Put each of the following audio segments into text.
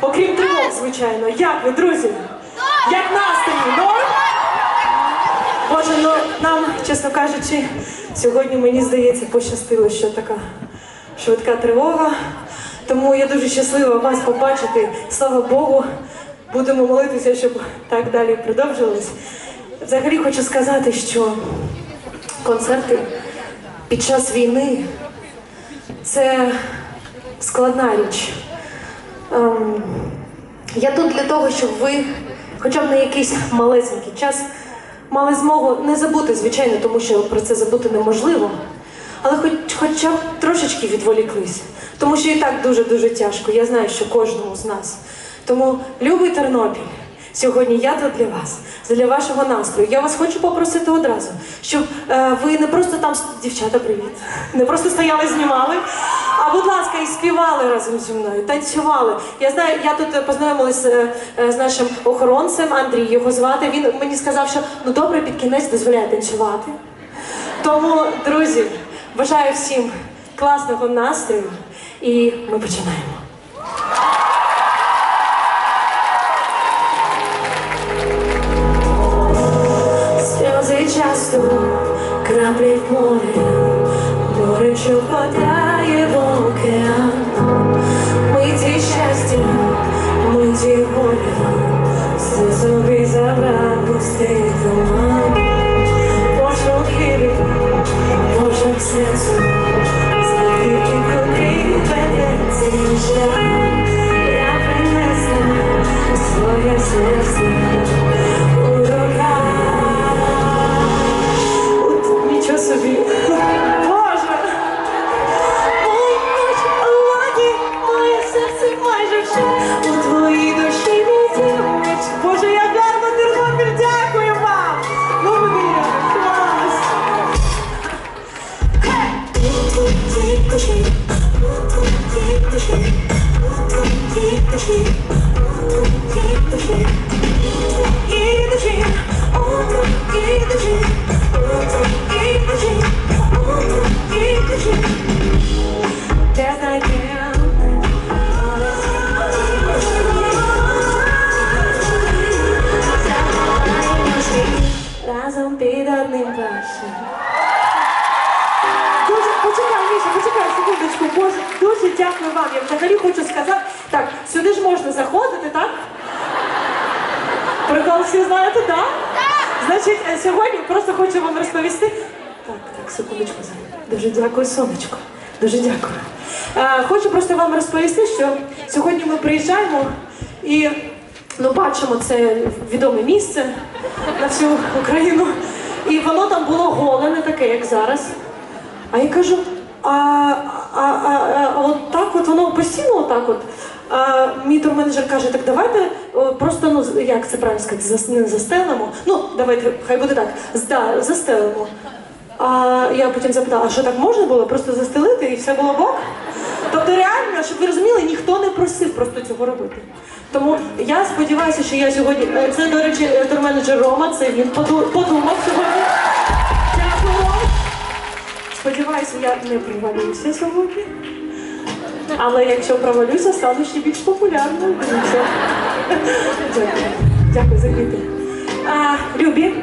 Окрім тривог, звичайно. Як ви, друзі? Як настрій? Норм? Боже, ну нам, чесно кажучи, сьогодні мені здається пощастило, що така швидка тривога. Тому я дуже щаслива вас побачити. Слава Богу, будемо молитися, щоб так далі продовжилось. Взагалі хочу сказати, що концерти під час війни це складна річ. Ем, я тут для того, щоб ви хоча б на якийсь малесенький час мали змогу не забути, звичайно, тому що про це забути неможливо. Але хоч, хоча б трошечки відволіклись. Тому що і так дуже-дуже тяжко. Я знаю, що кожному з нас. Тому, любий Тернопіль, сьогодні я тут для вас, для вашого настрою. Я вас хочу попросити одразу, щоб е, ви не просто там дівчата, привіт, не просто стояли, знімали, будь ласка, і співали разом зі мною, танцювали. Я знаю, я тут познайомилася познайомилась е, е, з нашим охоронцем Андрій, його звати. Він мені сказав, що ну добре, під кінець дозволяє танцювати. Тому, друзі, бажаю всім класного настрою і ми починаємо. Впадає в океан. Миті щастя, миті горя, все собі забрав пустий дякую вам. Я взагалі хочу сказати. Так, сюди ж можна заходити, так? Прикол всі знаєте, так? Так! Значить, е, сьогодні просто хочу вам розповісти. Так, так, секундочку. Дуже дякую, сонечко. Дуже дякую. Е, хочу просто вам розповісти, що сьогодні ми приїжджаємо і ну, бачимо це відоме місце на всю Україну. І воно там було голе, не таке, як зараз. А я кажу, а, а, а, а от так от воно постійно отак от. А мій турменеджер каже, так давайте просто, ну як це правильно сказати, зас, не застелимо. Ну, давайте, хай буде так, зда, застелимо. А я потім запитала, а що так можна було? Просто застелити і все було бок? Тобто реально, щоб ви розуміли, ніхто не просив просто цього робити. Тому я сподіваюся, що я сьогодні. е, Це, до речі, е, турменеджер Рома, це він поду- подумав сьогодні. Сподіваюся, я не провалюся сьогодні. Але якщо провалюся, стану ще більш популярною. Дякую. Дякую за квіти. Любі,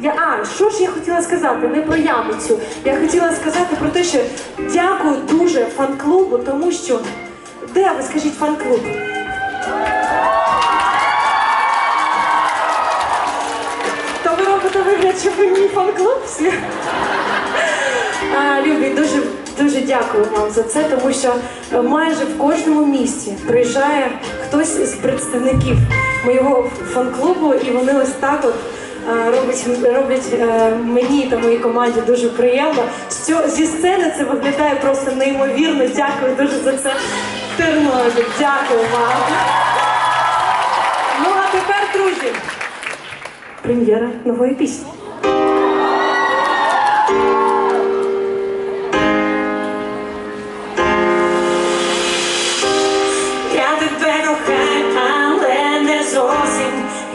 я, а, що ж я хотіла сказати? Не про яму цю. Я хотіла сказати про те, що дякую дуже фан-клубу, тому що. Де ви скажіть фан-клуб? То ви робите вигляд, що ви мій фан-клуб Любі, дуже дуже дякую вам за це, тому що е, майже в кожному місті приїжджає хтось із представників моєго фан-клубу, і вони ось так от. е, Роблять, роблять е, мені та моїй команді дуже приємно. Що зі сцени це виглядає просто неймовірно. Дякую дуже за це. Тернопіль, дякую вам. Ну а тепер, друзі, прем'єра нової пісні.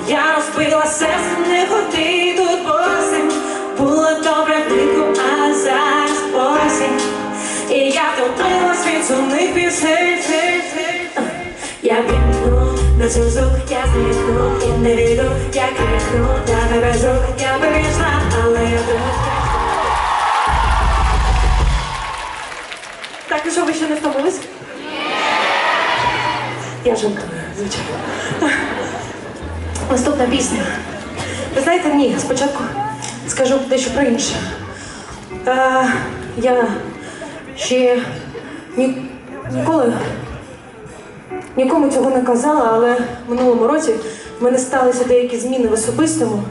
Я розбила серце, не ходи тут босим. Було добре влітку, а зараз осінь. І я втомилась від сумних пісень. Я бігну на цю зуб я зникну і не віду, як крикну, я не без рук, я би вічна, але я тут. Так, що, ви ще не втомились? Я жартую, звичайно. Наступна пісня. Ви знаєте, ні, спочатку скажу дещо про інше. Е, я ще ні, ніколи нікому цього не казала, але в минулому році в мене сталися деякі зміни в особистому.